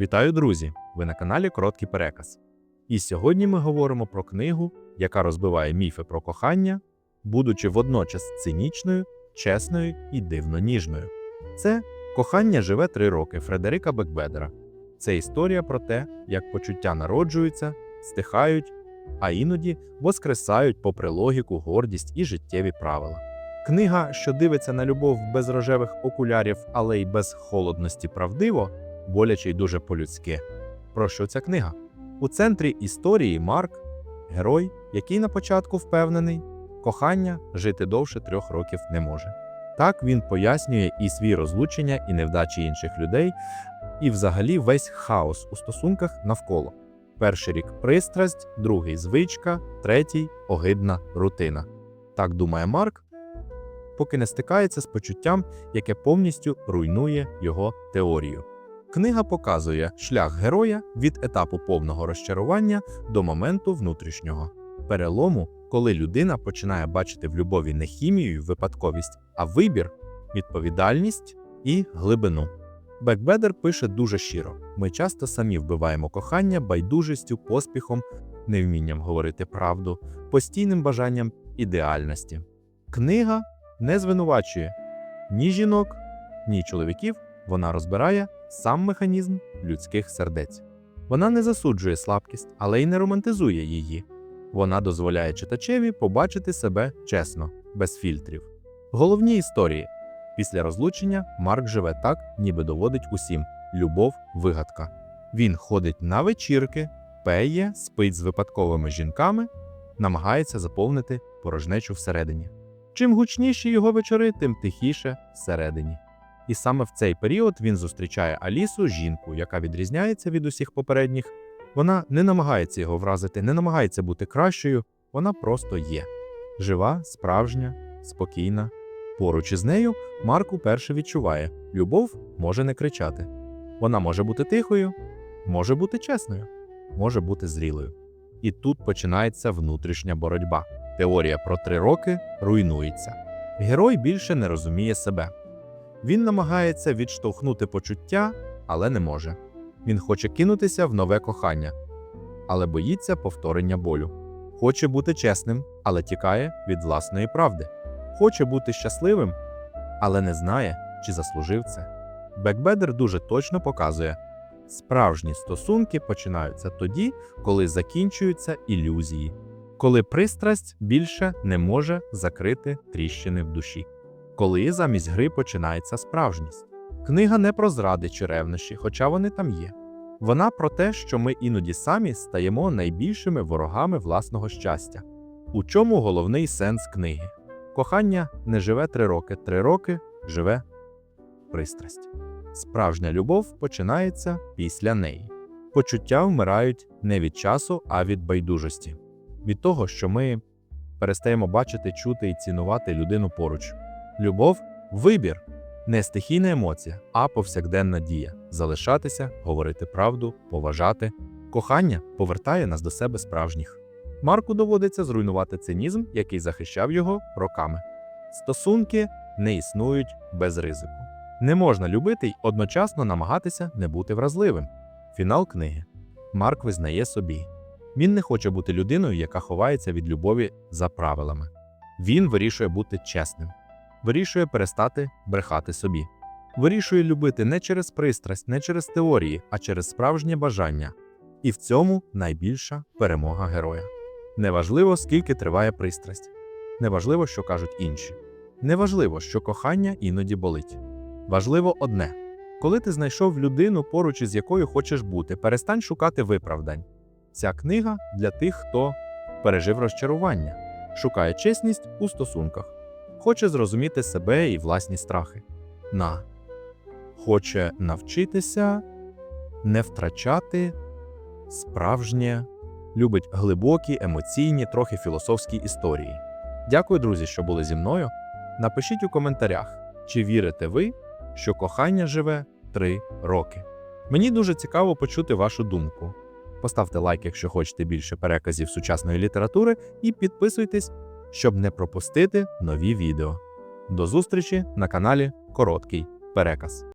Вітаю, друзі! Ви на каналі Короткий Переказ. І сьогодні ми говоримо про книгу, яка розбиває міфи про кохання, будучи водночас цинічною, чесною і дивно ніжною. Це Кохання живе три роки Фредерика Бекбедера. Це історія про те, як почуття народжуються, стихають, а іноді воскресають попри логіку, гордість і життєві правила. Книга, що дивиться на любов без рожевих окулярів, але й без холодності правдиво, боляче й дуже по-людськи. Про що ця книга? У центрі історії Марк, герой, який на початку впевнений, кохання жити довше трьох років не може. Так він пояснює і свій розлучення, і невдачі інших людей, і взагалі весь хаос у стосунках навколо. Перший рік пристрасть, другий звичка, третій огидна рутина. Так думає Марк, поки не стикається з почуттям, яке повністю руйнує його теорію. Книга показує шлях героя від етапу повного розчарування до моменту внутрішнього перелому, коли людина починає бачити в любові не хімію, й випадковість, а вибір, відповідальність і глибину. Бекбедер пише дуже щиро: ми часто самі вбиваємо кохання байдужістю, поспіхом, невмінням говорити правду, постійним бажанням ідеальності. Книга не звинувачує ні жінок, ні чоловіків, вона розбирає сам механізм людських сердець. Вона не засуджує слабкість, але й не романтизує її. Вона дозволяє читачеві побачити себе чесно, без фільтрів. Головні історії. Після розлучення Марк живе так, ніби доводить усім любов вигадка. Він ходить на вечірки, пеє, спить з випадковими жінками, намагається заповнити порожнечу всередині. Чим гучніші його вечори, тим тихіше всередині. І саме в цей період він зустрічає Алісу, жінку, яка відрізняється від усіх попередніх. Вона не намагається його вразити, не намагається бути кращою, вона просто є. Жива, справжня, спокійна. Поруч із нею Марк уперше відчуває, любов може не кричати. Вона може бути тихою, може бути чесною, може бути зрілою. І тут починається внутрішня боротьба. Теорія про три роки руйнується. Герой більше не розуміє себе. Він намагається відштовхнути почуття, але не може. Він хоче кинутися в нове кохання, але боїться повторення болю. Хоче бути чесним, але тікає від власної правди. Хоче бути щасливим, але не знає, чи заслужив це. Бекбедер дуже точно показує: справжні стосунки починаються тоді, коли закінчуються ілюзії, коли пристрасть більше не може закрити тріщини в душі, коли замість гри починається справжність. Книга не про зради чи ревнощі, хоча вони там є. Вона про те, що ми іноді самі стаємо найбільшими ворогами власного щастя. У чому головний сенс книги? Кохання не живе три роки, три роки живе пристрасть. Справжня любов починається після неї. Почуття вмирають не від часу, а від байдужості, від того, що ми перестаємо бачити, чути і цінувати людину поруч. Любов вибір, не стихійна емоція, а повсякденна дія залишатися, говорити правду, поважати. Кохання повертає нас до себе справжніх. Марку доводиться зруйнувати цинізм, який захищав його роками. Стосунки не існують без ризику. Не можна любити й одночасно намагатися не бути вразливим. Фінал книги. Марк визнає собі. Він не хоче бути людиною, яка ховається від любові за правилами. Він вирішує бути чесним, вирішує перестати брехати собі. Вирішує любити не через пристрасть, не через теорії, а через справжнє бажання. І в цьому найбільша перемога героя. Неважливо, скільки триває пристрасть. Неважливо, що кажуть інші. Неважливо, що кохання іноді болить. Важливо одне: коли ти знайшов людину, поруч із якою хочеш бути, перестань шукати виправдань. Ця книга для тих, хто пережив розчарування, шукає чесність у стосунках, хоче зрозуміти себе і власні страхи. На хоче навчитися не втрачати справжнє любить глибокі, емоційні, трохи філософські історії. Дякую, друзі, що були зі мною. Напишіть у коментарях, чи вірите ви, що кохання живе три роки. Мені дуже цікаво почути вашу думку. Поставте лайк, якщо хочете більше переказів сучасної літератури, і підписуйтесь, щоб не пропустити нові відео. До зустрічі на каналі Короткий Переказ.